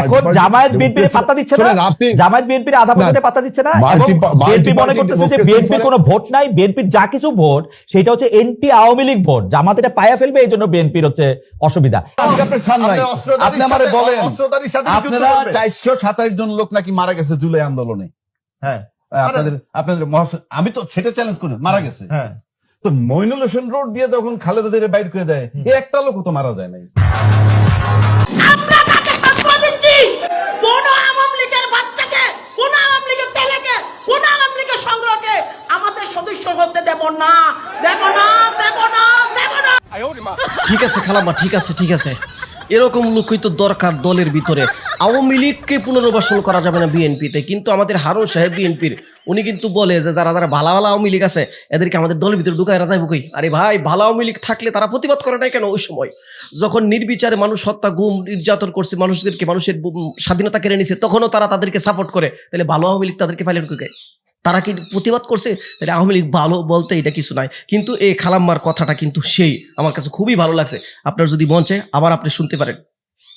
এখন Jamaat BNP democracy- পাত্তা দিচ্ছে না আপনি জামায়াত বিএনপির আধা পর্যন্ত পাত্তা দিচ্ছে না এবং বিএনপি মনে করতেছে যে বিএনপির কোনো ভোট নাই বিএনপির যা কিছু ভোট সেটা হচ্ছে এনটি আওয়ামী লীগ ভোট। জামাত এটা পায়া ফেলবে এই জন্য বিএনপির হচ্ছে অসুবিধা। আপনি আমারে বলেন। আপনারা চারশো সাতাশ জন লোক নাকি মারা গেছে জুলাই আন্দোলনে। হ্যাঁ আপনাদের আপনাদের আমি তো সেটা চ্যালেঞ্জ করি মারা গেছে। হ্যাঁ। তো মইনুল হোসেন রোড দিয়ে যখন খালেদাদের বাইর করে দেয় একটা লোক তো মারা যায় নাই আমরা তাকে ফতোয়া দিচ্ছি কোন আওয়ামী লীগের বাচ্চাকে কোন আওয়ামী লীগের ছেলেকে কোন আওয়ামী লীগের সংগ্রহকে আমাদের সদস্য হতে দেব না। দেব না দেব না দেব না। ঠিক আছে খালাম্মা, ঠিক আছে ঠিক আছে। এরকম লোকই তো দরকার দলের ভিতরে। আওয়ামী লীগকে পুনর্বাসন করা যাবে না বিএনপিতে, কিন্তু আমাদের হারুন সাহেব বিএনপির, উনি কিন্তু বলে যে যারা যারা ভালো ভালো আওয়ামী লীগ আছে, এদেরকে আমাদের দলের ভিতরে ঢুকায় রাজাইব কই আরে ভাই, ভালো আওয়ামী লীগ থাকলে তারা প্রতিবাদ করে নাই কেন ওই সময়? যখন নির্বিচারে মানুষ হত্যা, গুম, নির্যাতন করছে, মানুষদেরকে, মানুষের স্বাধীনতা কেড়ে নিছে, তখনও তারা তাদেরকে সাপোর্ট করে। তাহলে ভালো আওয়ামী লীগ তাদেরকে ফাইলেন কই তারা কি প্রতিবাদ করছে? তাহলে আওয়ামী লীগ ভালো বলতে এটা কিছু নয় কিন্তু এই খালাম্মার কথাটা কিন্তু সেই। আমার কাছে খুবই ভালো লাগছে। আপনার যদি মন চায়, আবার আপনি শুনতে পারেন।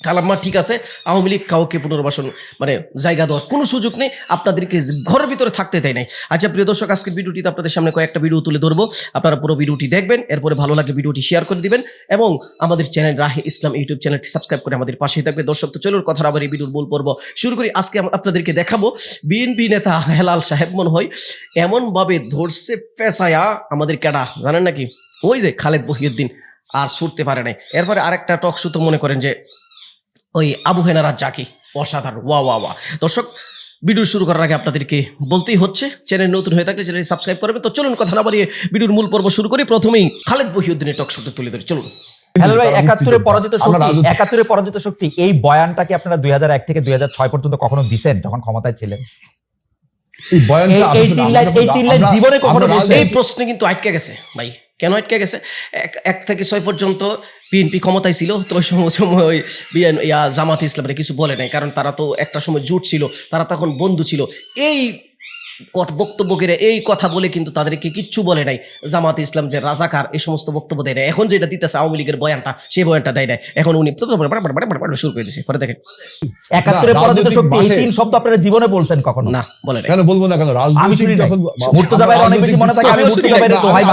খালাম্মা ঠিক আছে, আওয়ামী লীগ কাউকে পুনর্বাসন মানে জায়গা দেওয়ার কোনো সুযোগ নেই, আপনাদেরকে ঘরের ভিতরে থাকতে দেয় নাই। আচ্ছা প্রিয় দর্শক, আজকের ভিডিওটিতে আপনাদের সামনে কয়েকটা ভিডিও তুলে ধরবো। আপনারা পুরো ভিডিওটি দেখবেন, এরপরে ভালো লাগলে ভিডিওটি শেয়ার করে দিবেন এবং আমাদের চ্যানেল রাহে ইসলাম ইউটিউব চ্যানেলটি সাবস্ক্রাইব করে আমাদের পাশেই থাকবে। দর্শক, তো চলুন কথা আবার এই ভিডিওর মূল পর্ব শুরু করি। আজকে আপনাদেরকে দেখাবো বিএনপি নেতা হেলাল সাহেব, মনে হয় এমনভাবে ধরছে পেশায়া আমাদের ক্যাডা জানেন নাকি? ওই যে খালেদ বহিউদ্দিন, আর ছুটতে পারে নাই। এরপরে আরেকটা টক শো তো মনে করেন যে ওই আবু হেনারা জাকি অসাধারণ ওয়া ওয়া ওয়া। দর্শক ভিডিও শুরু করার আগে আপনাদেরকে বলতেই হচ্ছে চ্যানেল নতুন হয়ে থাকলে চ্যানেল সাবস্ক্রাইব করবে। তো চলুন কথা না বাড়িয়ে ভিডিওর মূল পর্ব শুরু করি। প্রথমেই খালেদ বহিউদ্দিনের টক শোটা তুলে ধরি। চলুন। হ্যালো ভাই একাত্তরে পরাজিত শক্তি একাত্তরে পরাজিত শক্তি এই বয়ানটা কি আপনারা দুই হাজার এক থেকে দুই হাজার ছয় পর্যন্ত কখনো দিছেন? যখন ক্ষমতায় ছিলেন। এই বয়ানটা এই- এই আসলে তিন আমরা লাইন- এই তিন লাইন জীবনে কখনো এই প্রশ্নে কিন্তু আটকে গেছে ভাই। কেন আটকে গেছে? এক এক থেকে ছয় পর্যন্ত বিএনপি ক্ষমতায় ছিল তো ওই সময় সময় ওই বিএন ইয়া জামাত ইসলামের কিছু বলে নাই কারণ তারা তো একটা সময় জোট ছিল তারা তখন বন্ধু ছিল। এই কথা- বক্তব্য করে এই কথা বলে কিন্তু তাদেরকে কিচ্ছু বলে নাই। জামাত ইসলাম যে রাজাকার এই সমস্ত বক্তব্য দেয় নাই। এখন যেটা দিতেছে আওয়ামী লীগের বয়ানটা সেই বয়ানটা দেয় নাই। এখন উনি শুরু করে দিয়েছে পরে দেখেন। একাত্তরে পরাজিত শক্তি এই তিন শব্দ আপনারা জীবনে বলছেন কখনো? না বলে কেন বলব না কেন? নাই। যখন মুর্তজা ভাইয়ের অনেক বেশি মনে থাকে, আমি মুর্তজা ভাইয়ের না, দোহাই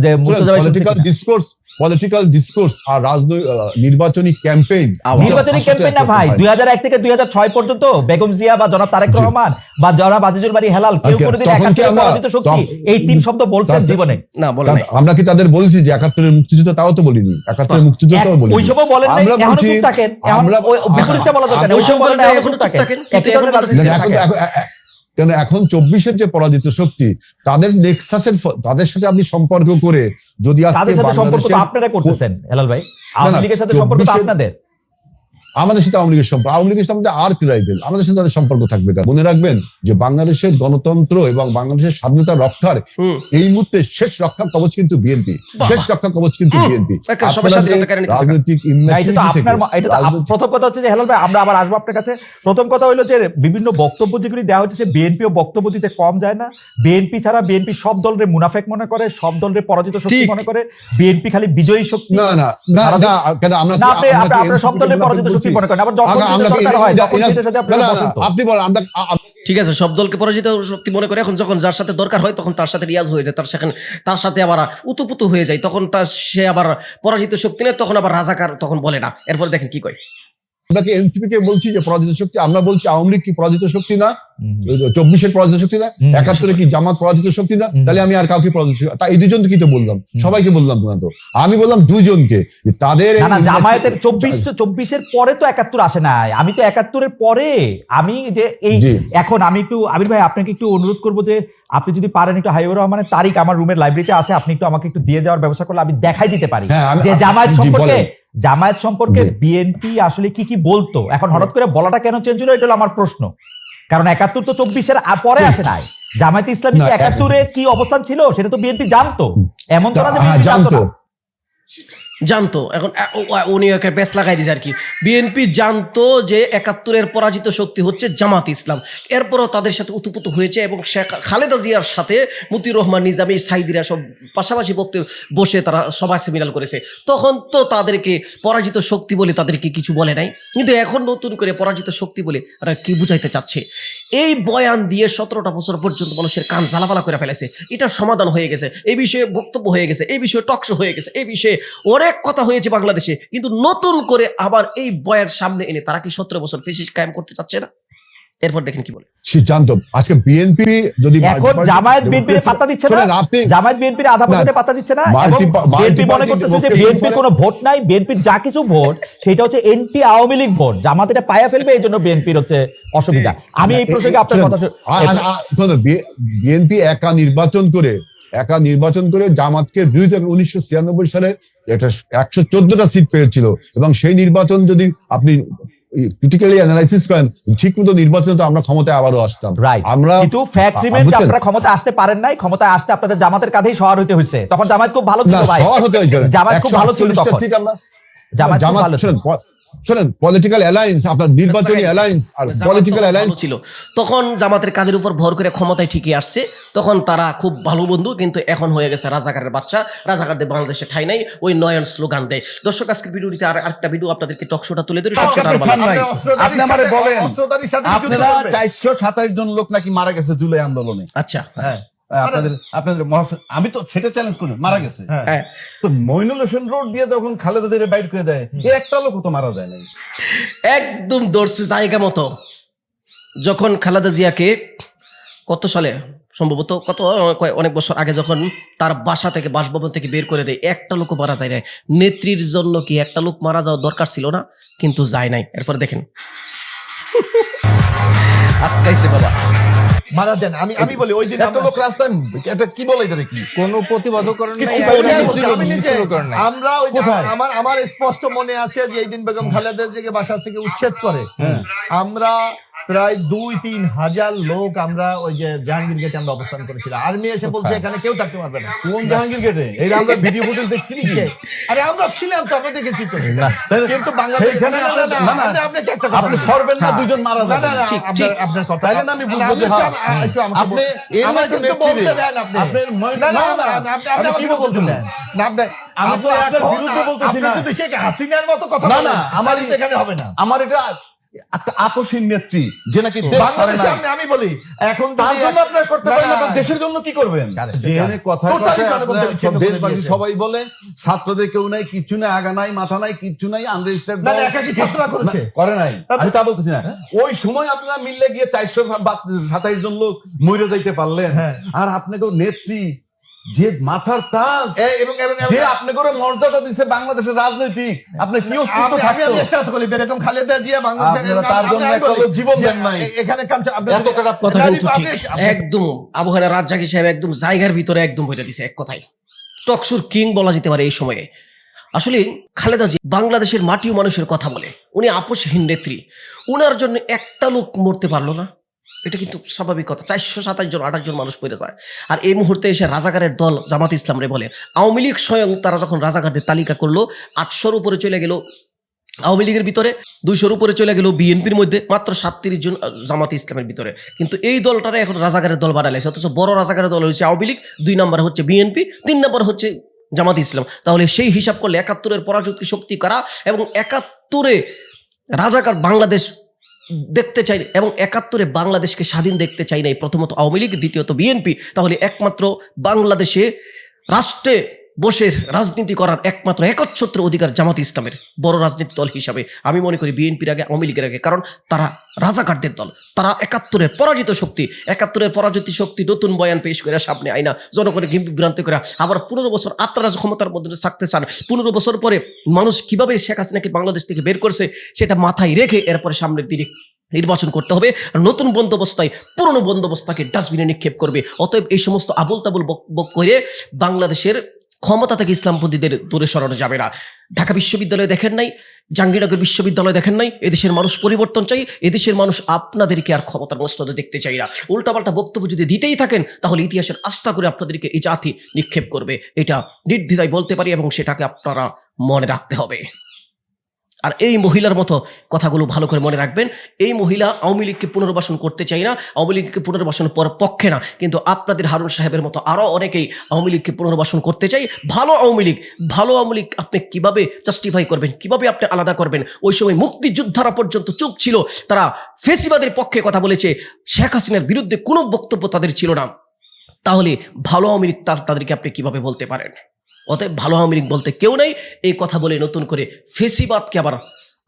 যে মুর্তজা ভাই। ডিসকোর্স পলিটিক্যাল ডিসকোর্স আর রাজনৈতিক নির্বাচনী ক্যাম্পেইন নির্বাচনী ক্যাম্পেইন না ভাই দুই হাজার এক থেকে দুই হাজার ছয় পর্যন্ত বেগম জিয়া বা জনাব তারেক রহমান বা জনাব আজিজুল বাড়ি হেলাল কেউ Okay, কোনোদিন পরাজিত শক্তি এই তিন শব্দ বলছেন জীবনে? না বলে নাই। আমরা কি তাদের বলছি যে একাত্তরের মুক্তিযুদ্ধ তাও তো বলিনি? একাত্তরের মুক্তিযুদ্ধ এক- বলি ওই সময় বলেন আমরা এখনও বলছি থাকেন এখন আমরা ওই বিপরীতটা বলা দরকার ওই সময় বলেন বলেন নাই, চুপ থাকেন একই কিন্তু এখন চব্বিশের যে পরাজিত শক্তি তাদের নেক্সাসের তাদের সাথে আপনি সম্পর্ক করে যদি আপনারা করতেছেন হেলাল ভাই। আওয়ামী লীগের সাথে সম্পর্ক আপনাদের। আমাদের সাথে আওয়ামী লীগের সম্পর্ক আওয়ামী লীগের সাথে আমাদের আর রাইভেল আমাদের সাথে তাদের সম্পর্ক থাকবে। না মনে রাখবেন যে বাংলাদেশের গণতন্ত্র এবং বাংলাদেশের স্বাধীনতা রক্ষার এই মুহূর্তে শেষ রক্ষা কবচ কিন্তু বিএনপি। শেষ রক্ষা কবচ কিন্তু বিএনপি। রাজনৈতিক প্রথম কথা হচ্ছে যে হেলাল ভাই আমরা আবার আসব আপনার কাছে। প্রথম কথা হলো যে বিভিন্ন বক্তব্য যেগুলি দেওয়া হচ্ছে বিএনপিও বক্তব্য দিতে কম যায় না। বিএনপি ছাড়া বিএনপি সব দলরে মুনাফেক মনে করে সব দলরে পরাজিত শক্তি মনে করে। বিএনপি খালি বিজয়ী শক্তি। না না না আমরা না কি- আপনি আমরা আপনি কি আপনার সব দলের পরাজিত শক্তি মনে করেন? আবার যখন হয় সাথে। আপনি বলেন আমরা ঠিক আছে সব দলকে পরাজিত শক্তি মনে করে। এখন যখন যার সাথে দরকার হয় তখন তার সাথে রিয়াজ হয়ে যায়। তার সেখানে তার সাথে আবার উতুপুতু হয়ে যায়। তখন তার সে আবার পরাজিত শক্তি নেই তখন আবার রাজাকার তখন বলে না। এরপরে দেখেন কি কয়। আমরা কি এনসিপি কে বলছি যে পরাজিত শক্তি আমরা বলছি আওয়ামী লীগ কি পরাজিত শক্তি না? চব্বিশের পরাজিত শক্তি না? একাত্তরে কি জামাত পরাজিত শক্তি না? তাহলে আমি আর কাউকে পরাজিত শক্তি- তা এই দুজন কি তো বললাম? সবাইকে বললাম না তো আমি বললাম দুজনকে। তাদের না না জামায়াতের চব্বিশ চব্বিশের পরে তো একাত্তর আসে নাই। আমি তো একাত্তরের পরে আমি যে এই। এখন আমি একটু আবির ভাই আপনাকে একটু অনুরোধ করব যে আপনি যদি পারেন একটু হাইবুর রহমানের তারিখ আমার রুমের লাইব্রেরিতে আছে আপনি একটু আমাকে একটু দিয়ে যাওয়ার ব্যবস্থা করলে আমি দেখাই দিতে পারি। হ্যাঁ, যে জামায়াত সম্পর্কে। জামায়াত সম্পর্কে বিএনপি আসলে কি কি বলতো? এখন হঠাৎ করে বলাটা কেন চেঞ্জ হলো এটা হলো আমার প্রশ্ন। কারণ একাত্তর তো চব্বিশের পরে আসে নাই। জামায়াত ইসলামী একাত্তরে কি অবস্থান ছিল সেটা তো বিএনপি জানতো। এমন তো না হ্যাঁ, জানতো। জানতো। এখন উনি একটা বেশ লাগাই দিয়েছে আর কি। বিএনপি জানতো যে একাত্তরের পরাজিত শক্তি হচ্ছে জামাত ইসলাম। এরপরও তাদের সাথে উতুপুতু হয়েছে এবং শেখ খালেদা জিয়ার সাথে মতিউর রহমান, নিজামী, সাইদিরা সব পাশাপাশি বক্তে বসে তারা সভা সেমিনার করেছে। তখন তো তাদেরকে পরাজিত শক্তি বলে তাদেরকে কিছু বলে নাই। কিন্তু এখন নতুন করে পরাজিত শক্তি বলে তারা কি বুঝাইতে চাচ্ছে? এই বয়ান দিয়ে সতেরোটা বছর পর্যন্ত মানুষের কান জ্বালাপালা করে ফেলেছে। এটা সমাধান হয়ে গেছে। এই বিষয়ে বক্তব্য হয়ে গেছে। এই বিষয়ে টকশো হয়ে গেছে। এই বিষয়ে অনেক কথা হয়েছে বাংলাদেশে কিন্তু নতুন করে আবার এই বয়ার সামনে এনে তারা কি সতেরো বছর ফেসিস কায়েম করতে চাচ্ছে না? এরপর দেখেন কি বলে। সে জানতো আজকে বিএনপি যদি এখন জামায়াত বিএনপি পাত্তা দিচ্ছে না? আপনি জামায়াত বিএনপির আধা পর্যন্ত পাত্তা দিচ্ছে না? বিএনপি মনে করতেছে যে বিএনপির কোনো ভোট নাই বিএনপির যা কিছু ভোট সেটা হচ্ছে এনটি আওয়ামী লীগ ভোট। জামাত এটা পায়া ফেলবে এই জন্য বিএনপির হচ্ছে অসুবিধা। আমি এই প্রসঙ্গে আপনার কথা বিএনপি একা নির্বাচন করে একা নির্বাচন করে জামাতকে বিরুদ্ধে উনিশশো ছিয়ানব্বই সালে একটা একশো চোদ্দটা সিট পেয়েছিল। এবং সেই নির্বাচন যদি আপনি ক্রিটিক্যালি অ্যানালাইসিস করেন ঠিক মতো নির্বাচনে তো আমরা ক্ষমতায় আবারও আসতাম। আমরা কিন্তু ফ্যাক্ট আ- রিমেন্স আপনারা ক্ষমতা আসতে পারেন নাই ক্ষমতায় আসতে আপনাদের জামাতের কাঁধেই সহার হইতে হয়েছে তখন জামাত খুব ভালো ছিল না ভাই। শহর হতে জামাত খুব ভালো ছিল তখন। জামাত খুব ভালো ছিল। শোনেন পলিটিক্যাল অ্যালায়েন্স আপনার নির্বাচনী অ্যালায়েন্স আর পলিটিক্যাল অ্যালায়েন্স ছিল। তখন জামাতের কাঁধের উপর ভর করে ক্ষমতায় ঠিকই আসছে। তখন তারা খুব ভালো বন্ধু কিন্তু এখন হয়ে গেছে রাজাকারের বাচ্চা। রাজাকারদের বাংলাদেশে ঠাই নাই ওই নয়ন স্লোগান দেয়। দর্শক আজকের ভিডিওটিতে আর একটা ভিডিও আপনাদেরকে টকশোটা তুলে ধরি টকশোটা আরও ভালো নাই। আপনি আমারে বলেন আপনারা? চারশো সাতাশ জন লোক নাকি মারা গেছে জুলাই আন্দোলনে। আচ্ছা। হ্যাঁ। আপনাদের আপনাদের আমি তো সেটা চ্যালেঞ্জ করি মারা গেছে। হ্যাঁ। তো মইনুল হোসেন রোড দিয়ে যখন খালেদাদের বাইর করে দেয় একটা লোক তো মারা যায় নাই। একদম দর্শে জায়গা মতো যখন খালেদা জিয়াকে কত সালে সম্ভবত কত অনেক বছর আগে যখন তার বাসা থেকে বাসভবন থেকে বের করে দেয় একটা লোক মারা যায় নাই। নেত্রীর জন্য কি একটা লোক মারা যাওয়ার দরকার ছিল না? কিন্তু যায় নাই। এরপরে দেখেন। আটকাইছে বাবা। মারা যান আমি আমি বলি ওই দিন এত আমরা- লোক রাস্তায় এটা কি বলে এটা কি কোন প্রতিবাদকরণ কিছু নাই বলে আর না, কিছু আমি নিজে- মিছিলকরণ নাই। আমরা আমার আমার স্পষ্ট মনে আছে যে এই দিন বেগম খালেদা জিকে বাসা থেকে উচ্ছেদ করে। আমরা প্রায় দুই তিন হাজার লোক আমরা ওই যে জাহাঙ্গীর গেটে আমরা অবস্থান করেছিলাম আর্মি এসে বলছে এখানে কেউ থাকতে পারবে না কোন জাহাঙ্গীর গেটে এই আমরা ভিডিও ফুটেজ দেখছি নাকি কে? আরে আমরা ছিলাম তো আমরা দেখেছি তো কিন্তু বাংলাদেশ আপনি- আপনি একটা আপনি সরবেন না হ্যাঁ। দুজন মারা যাবে ঠিক, আপনার- কথা। তাইলে না আমি বুঝব যে একটু হ্যাঁ। আমাকে আপনি। এর মধ্যে বলতে দেন আপনি। আপনার ময়- না, না, আপনি- আপনি আপনি কি বলতে দেন। না, আপনি- আমি তো আপনার বিরুদ্ধে বলতেছি আপনি না। হাসিনার মতো কথা না, না, আমার তাহলে এখানে হবে না আমার এটা একটা আপসীন নেত্রী যে নাকি। আমি- বলি এখন তার জন্য আপনার করতে পারেন দেশের জন্য কি করবেন? যেখানে কথা সবাই বলে ছাত্রদের কেউ নাই কিচ্ছু নাই আগা নাই মাথা নাই কিচ্ছু নাই আনরেজিস্টার্ড ছাত্ররা করেছে। করে নাই। আমি তা বলতেছি না। ওই সময় আপনারা মিললে গিয়ে চারশো সাতাইশ জন লোক মরে যাইতে পারলেন। হ্যাঁ। আর আপনাকে নেত্রী যে মাথার তাজ এবং যে আপনি করে মর্যাদা দিচ্ছে বাংলাদেশের রাজনৈতিক আপনার কি অস্তিত্ব থাকতো আমি একটা কথা বলি, বেগম খালেদা জিয়া বাংলাদেশের- তার জন্য একটা জীবন দেন নাই। এখানে এত কথা কিন্তু ঠিক একদম আবহাওয়া রাজ্জাকি সাহেব একদম জায়গার ভিতরে একদম বলে দিছে এক কথায়। টকসুর কিং বলা যেতে পারে এই সময়ে। আসলে খালেদা জি বাংলাদেশের মাটি মানুষের কথা বলে। উনি আপোষহীন নেত্রী। উনার জন্য একটা লোক মরতে পারল না। এটা কিন্তু স্বাভাবিক কথা। চারশো সাতাশ জন, আঠাশ জন মানুষ পড়ে যায়। আর এই মুহূর্তে এসে রাজাকারের দল জামাত ইসলাম রে বলে, আওয়ামী লীগ স্বয়ং তারা যখন রাজাকারদের তালিকা করল, আটশোর উপরে চলে গেল আওয়ামী লীগের ভিতরে, দুইশোর উপরে চলে গেল বিএনপির মধ্যে, মাত্র সাতত্রিশ জন জামাতে ইসলামের ভিতরে। কিন্তু এই দলটারে এখন রাজাকারের দল বানাইছে অথচ বড় রাজাকারের দল হচ্ছে আওয়ামী লীগ, দুই নম্বর হচ্ছে বিএনপি, তিন নম্বর হচ্ছে জামাত ইসলাম। তাহলে সেই হিসাব করলে একাত্তরের পরাজয়কে শক্তি করা? এবং একাত্তরে রাজাকার বাংলাদেশ দেখতে চাই এবং একাত্তরে বাংলাদেশকে স্বাধীন দেখতে চাই নাই। প্রথমত আওয়ামী লীগ, দ্বিতীয়ত বিএনপি। তাহলে একমাত্র বাংলাদেশে রাষ্ট্রে বসে রাজনীতি করার একমাত্র একচ্ছত্র অধিকার জামাত ইসলামের বড় রাজনীতি দল হিসাবে আমি মনে করি বিএনপির আগে আওয়ামী লীগের আগে কারণ তারা রাজাকারদের দল তারা একাত্তরের পরাজিত শক্তি একাত্তরের পরাজিত শক্তি নতুন বয়ান পেশ করে সামনে আইনা জনগণের বিভ্রান্ত করে আবার পনেরো বছর আপনারা ক্ষমতার মধ্যে থাকতে চান পনেরো বছর পরে মানুষ কীভাবে শেখ হাসিনাকে বাংলাদেশ থেকে বের করছে সেটা মাথায় রেখে এরপরে সামনের দিনে নির্বাচন করতে হবে নতুন বন্দোবস্তায় পুরনো বন্দোবস্তাকে ডাস্টবিনে নিক্ষেপ করবে অতএব এই সমস্ত আবল তাবল বক করে বাংলাদেশের ক্ষমতা থেকে ইসলামপন্থীদের দূরে সরানো যাবে না। ঢাকা বিশ্ববিদ্যালয় দেখেন নাই, জাহাঙ্গীরনগর বিশ্ববিদ্যালয় দেখেন নাই, এদেশের মানুষ পরিবর্তন চাই, এদেশের মানুষ আপনাদেরকে আর ক্ষমতার মস্তদে দেখতে চাই না। উল্টাপাল্টা বক্তব্য যদি দিতেই থাকেন, তাহলে ইতিহাসের আস্থা করে আপনাদেরকে এই জাতি নিক্ষেপ করবে। এটা নির্দ্বিধায় বলতে পারি এবং সেটাকে আপনারা মনে রাখতে হবে। আর এই মহিলার মতো কথাগুলো ভালো করে মনে রাখবেন। এই মহিলা আওয়ামী লীগকে পুনর্বাসন করতে চাই না, আওয়ামী লীগকে পুনর্বাসন পর পক্ষে না। কিন্তু আপনাদের হারুন সাহেবের মতো আরও অনেকেই আওয়ামী লীগকে পুনর্বাসন করতে চাই ভালো আওয়ামী লীগ, ভালো আওয়ামী লীগ আপনি কীভাবে জাস্টিফাই করবেন? কীভাবে আপনি আলাদা করবেন? ওই সময় মুক্তিযোদ্ধারা পর্যন্ত চুপ ছিল। তারা ফেসিবাদের পক্ষে কথা বলেছে। শেখ হাসিনার বিরুদ্ধে কোনো বক্তব্য তাদের ছিল না। তাহলে ভালো আওয়ামী লীগ তাদেরকে আপনি কীভাবে বলতে পারেন? অতএব ভালো আওয়ামী লীগ বলতে কেউ নেই। এই কথা বলে নতুন করে ফেসিবাদকে আবার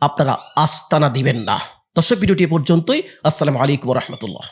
আপনারা আস্তানা দিবেন না। দর্শক, ভিডিওটি পর্যন্তই। আসসালামু আলাইকুম রহমতুল্লাহ।